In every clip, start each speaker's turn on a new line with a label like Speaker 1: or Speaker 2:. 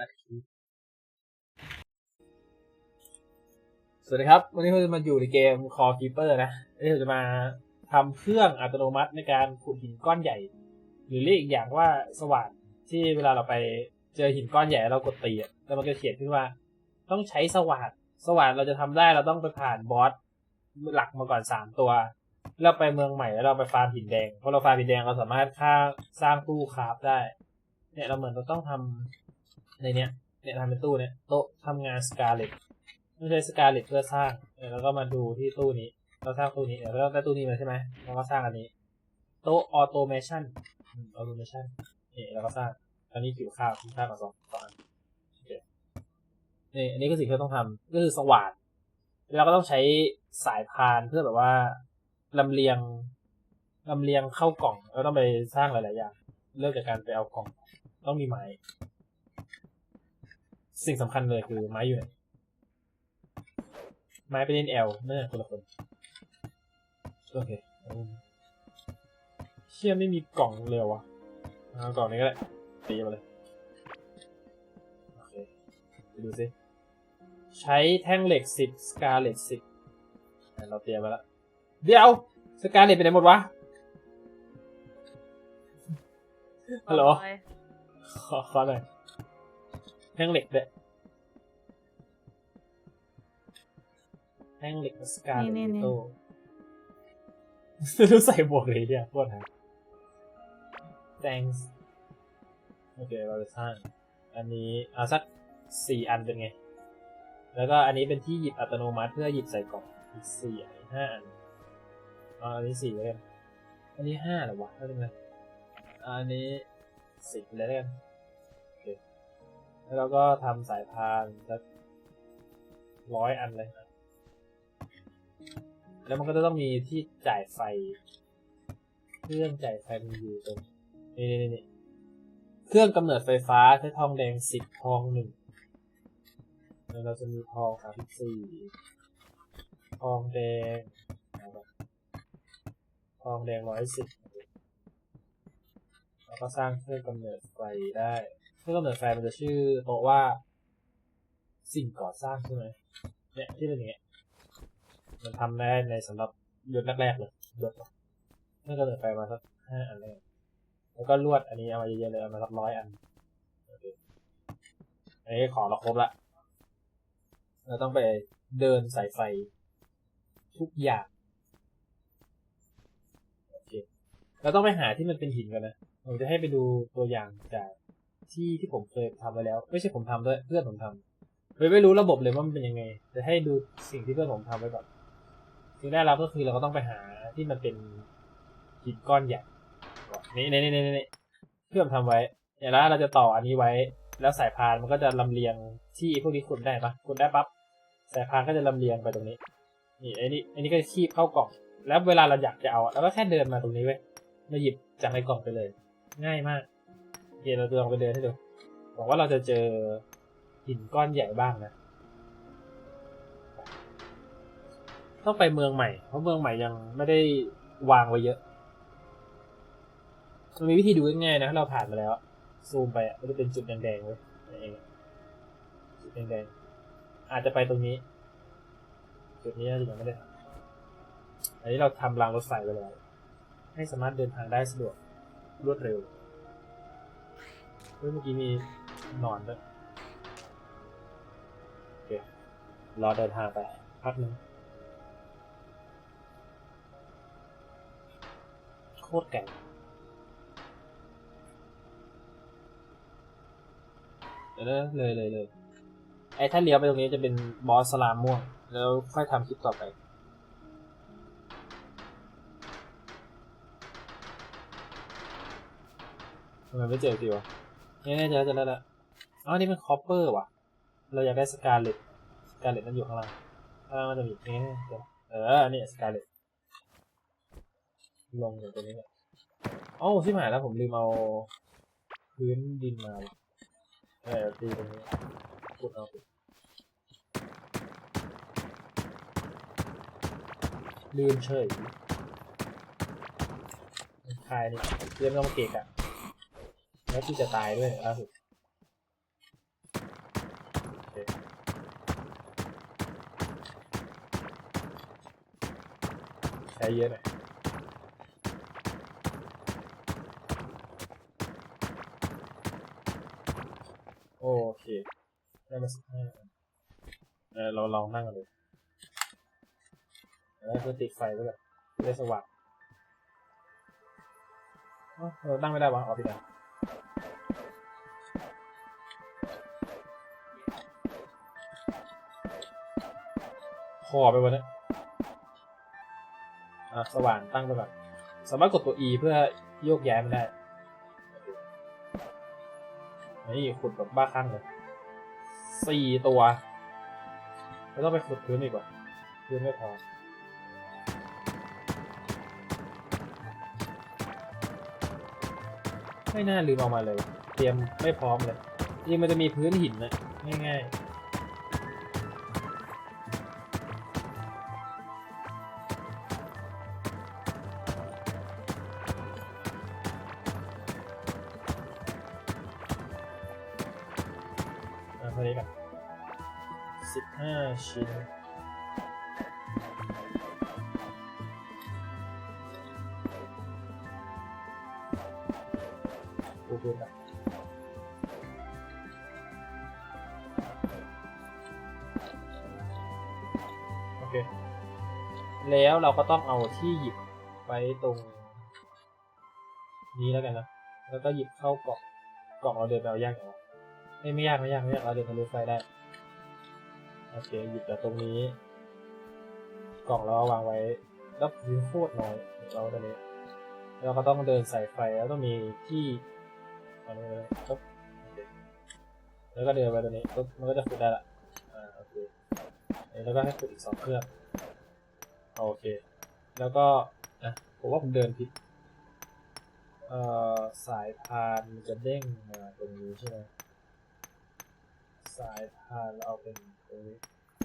Speaker 1: สวัสดีครับ วันนี้เราจะมาอยู่ในเกม Core Keeper นะวันนี้เราจะมาทำเครื่องอัตโนมัติในการขุดหินก้อนใหญ่ หรือเรียกอีกอย่างว่าสว่านที่เวลาเราไปเจอหินก้อนใหญ่เรากดตีอะแล้วมันก็เขียนขึ้นว่า ต้องใช้สว่านสว่านเราจะทำได้เราต้องไปผ่านบอสหลักมาก่อนสามตัว แล้วไปเมืองใหม่แล้วเราไปฟาร์มหินแดงพอเราฟาร์มหินแดงเราสามารถค่าสร้างตู้คราฟได้ เนี่ยเราเหมือนเราต้องทำ ในเนี้ยเนี่ยทำเป็นตู้เนี่ยโต๊ะทำงานสกาเลตไม่ใช่สกาเลตเพื่อสร้างเนี่ยแล้วก็มาดูที่ตู้นี้เราสร้างตู้นี้เดี๋ยวเราได้ตู้นี้มาใช่ไหมเราก็สร้างอันนี้ โต๊ะออโตเมชันออโตเมชันนี่เราก็สร้างอันนี้ผิวข้าวผิวข้าวมาสองสองอันเนี่อันนี้คือสิ่งที่เราต้องทำก็คือสว่านเราก็ต้องใช้สายพานเพื่อแบบว่าลำเลียงลำเลียงเข้ากล่องแล้วต้องไปสร้างหลาย ๆ อย่าง เริ่มจากการไปเอากล่อง ต้องมีไม้ สิ่งสำคัญเลยคือไม้อยู่ไหนไม้ไปเล่นแอลเนื่อคนละคนโอเคอืมเชี่ยไม่มีกล่องเลยวะเอากล่องนี้ก็ได้ตีมาเลยโอเคไปดูสิใช้แท่งเหล็กสิบสกาเลตสิบเราเตรียมมาแล้วเดี๋ยวสกาเลตไปไหนหมดวะฮัลโหล
Speaker 2: โอ้ย
Speaker 1: ขอขอหน่อยแท่งเหล็กด้วยแท่งเหล็กสกาเลตโตรู้ใส่หมวกเลยเนี่ยโคตรฮะ thanks โอเคเราจะสร้าง อันนี้เอาสักสี่อันเป็นไง แล้วก็อันนี้เป็นที่หยิบอัตโนมัติเพื่อหยิบใส่กล่องอีกสี่อันนี้ห้าอันเอาอันนี้สี่แล้วกันอันนี้ห้าเหรอวะแล้วเป็นไงอันนี้สิบแล้วกันโอเค แล้วเราก็ทำสายพานสักร้อยอันเลย แล้วมันก็จะต้องมีที่จ่ายไฟ เครื่องจ่ายไฟมันอยู่ตรงนี่นี่นี่เครื่องกำเนิดไฟฟ้าใช้ทองแดงสิบทองหนึ่งแล้วเราจะมีทองสามสี่ทองแดงทองแดงร้อยสิบแล้วก็สร้างเครื่องกำเนิดไฟได้ เครื่องกำเนิดไฟมันจะชื่อโต๊ะว่า สิ่งก่อสร้างใช่ไหมเนี่ยที่เป็นอย่างเงี้ยมันทำได้ในสำหรับยศแรกๆเลยยศเครื่องกำเนิดไฟมาสักห้าอันเลยแล้วก็ลวดอันนี้เอามาเยอะๆเลยเอามาสักร้อยอันโอเคอันนี้ขอเราครบละเราต้องไปเดินสายไฟทุกอย่างโอเคเราต้องไปหาที่มันเป็นหินกันนะ ผมจะให้ไปดูตัวอย่างจาก ที่ที่ผมเคยทำไว้แล้ว ไม่ใช่ผมทำด้วยเพื่อนผมทำไม่ไม่รู้ระบบเลยว่ามันเป็นยังไงจะให้ดูสิ่งที่เพื่อนผมทำไว้ก่อนสิ่งแรกเราก็คือเราก็ต้องไปหาที่มันเป็นหินก้อนใหญ่นี่นี่นี่นี่เพื่อนทำไว้เนี่ยแล้วเราจะต่ออันนี้ไว้ แล้วสายพานมันก็จะลำเลียงที่พวกนี้ขุดได้ปะขุดได้ปั๊บสายพานก็จะลำเลียงไปตรงนี้ นี่ไอ้นี่ไอ้นี่ก็จะคีบเข้ากล่อง แล้วเวลาเราอยากจะเอาเราก็แค่เดินมาตรงนี้เว้ยมาหยิบจากในกล่องไปเลย ง่ายมาก โอเคเราลองไปเดินให้ดูหวังว่าเราจะเจอหินก้อนใหญ่บ้างนะ ต้องไปเมืองใหม่ เพราะเมืองใหม่ยังไม่ได้วางไว้เยอะ มันมีวิธีดูง่ายๆนะ เราผ่านมาแล้ว ซูมไปอะมันจะเป็นจุดแดงๆเว้ยจุดแดงๆอาจจะไปตรงนี้ จุดนี้น่าจะยังไม่ได้ทำอันนี้เราทำรางรถไฟไปแล้วให้สามารถเดินทางได้สะดวกรวดเร็ว เมื่อกี้มีนอนด้วยโอเครอเดินทางไป พักหนึงโคตรแก่งเดี๋ยวนเลยเลยเลยไอ้ถ้าเลี้ยวไปตรงนี้จะเป็นบอสสลามม่วง แล้วค่อยทำคลิปต่อไปทำไมไม่เจอทีวะ เนี่ยเจอเจอแล้วละอ๋อนี่เป็นคอปเปอร์ว่ะ เราอยากได้สกาเลตสกาเลตนั่นอยู่ข้างล่างข้างล่างมันจะมีเนี่ยเดี๋ยวเออเนี่ยสกาเลตลงจากตรงนี้แหละอ๋อที่หมายแล้วผมลืมเอาพื้นดินมาเออตีตรงนี้กดเอาไปลืมเฉยคายนี่เตรียมต้องมาเกะกะ แล้วที่จะตายด้วยล่าสุดใช้เยอะหน่อยโอเคได้มาสิบห้าเออเราลองนั่งกันดูแล้วก็ติดไฟไว้แบบได้สว่างเรานั่งไม่ได้วะอ๋อพี่ด คอไปวันนี้อะสว่างตั้งไปก่อน สามารถกดตัว E เพื่อโยกย้ายมันได้ นี่ขุดแบบบ้าคลั่งเลยสี่ตัวแล้วต้องไปขุดพื้นอีกว่าพื้นไม่พอไม่น่าลืมเอามาเลย เตรียมไม่พร้อมเลยจริงมันจะมีพื้นหินนะง่ายๆ 15 ชิ้น ดูดูนะโอเค แล้วเราก็ต้องเอาที่หยิบไปตรง นี้แล้วกันนะ แล้วก็หยิบเข้ากล่อง กล่องเราเดินไปเอายากอย่างวะไม่ไม่ยากไม่ยากไม่ยากเราเดินทะลุไฟได้ โอเคหยิบจากตรงนี้ กล่องเราวางไว้แล้วพื้นโคตรน้อยเราตอนนี้เราก็ต้องเดินใส่ไฟแล้วต้องมีที่อันนี้เลยปุ๊บแล้วก็เดินไปตรงนี้ปุ๊บมันก็จะขุดได้ละอ่าโอเคแล้วก็ให้ขุดอีกสองเครื่องโอเค แล้วก็นะผมว่าผมเดินผิดเอ่อสายพานมันจะเด้งมาตรงนี้ใช่ไหม สายพานเราเอาเป็นตรงนี้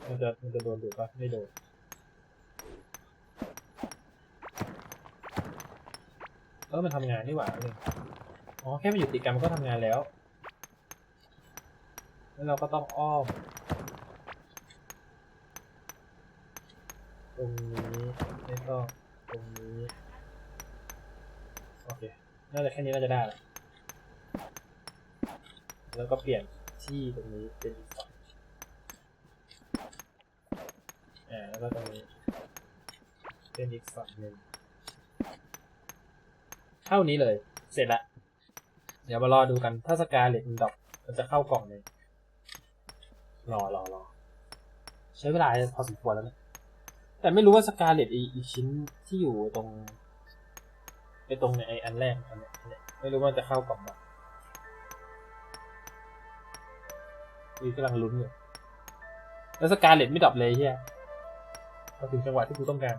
Speaker 1: มันจะมันจะโดนดูดปะไม่โดนเออมันทำงานนี่หว่าหนึ่อ๋อแค่มาอยู่ติดกันมันก็ทำงานแล้ว แล้วเราก็ต้องอ้อม ตรงนี้ไม่ต้องตรงนี้โอเคน่าจะแค่นี้น่าจะได้แล้วแล้วก็เปลี่ยน ที่ตรงนี้เป็นอีกฝั่งอ่าแล้วก็ตรงนี้เป็นอีกฝั่งหนึ่งเท่านี้เลย เสร็จละ เดี๋ยวมารอดูกันถ้าสกาเลตมันดอปมันจะเข้ากล่องเลยรอรอรอใช้เวลาพอสมควรแล้วนะแต่ไม่รู้ว่าสกาเลตอีกชิ้นที่อยู่ตรงไอตรงในไออันแรกอันเนี้ยไม่รู้ว่าจะเข้ากล่องแบบ นี่กำลังลุ้นอยู่แล้วสกาเลตไม่ดรอปเลยเฮียพอถึงจังหวะที่กูต้องการ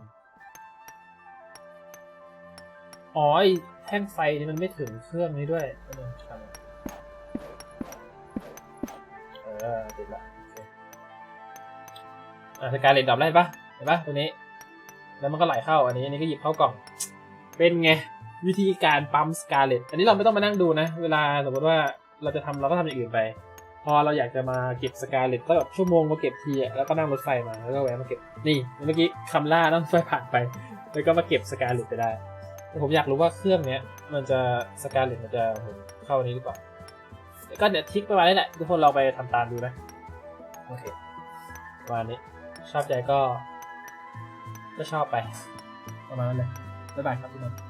Speaker 1: อ๋อไอแท่งไฟนี่มันไม่ถึงเครื่องนี้ด้วยเลยเออติดละอะสกาเลตดับได้ปะเห็นปะตัวนี้ แล้วมันก็ไหลเข้าอันนี้อันนี้ก็หยิบเข้ากล่อง เป็นไงวิธีการปั๊มสกาเลตอันนี้เราไม่ต้องมานั่งดูนะ เวลาสมมติว่าเราจะทำเราก็ทำอย่างอื่นไป พอเราอยากจะมาเก็บสกาเลตก็แบบชั่วโมงมาเก็บทีอะแล้วก็นั่งรถไฟมาแล้วก็แวะมาเก็บนี่เมื่อกี้คำล่านั่งรถไฟผ่านไป แล้วก็มาเก็บสกาเลตไปได้ ผมอยากรู้ว่าเครื่องเนี้ยมันจะสกาเลตมันจะเข้านี้หรือเปล่าก็เดี๋ยวทิกประมาณนี้แหละทุกคนเราไปทำตามดูนะโอเคประมาณนี้ชอบใจก็ ก็ชอบไป ประมาณนั้นเลยบ๊ายบายครับทุกคน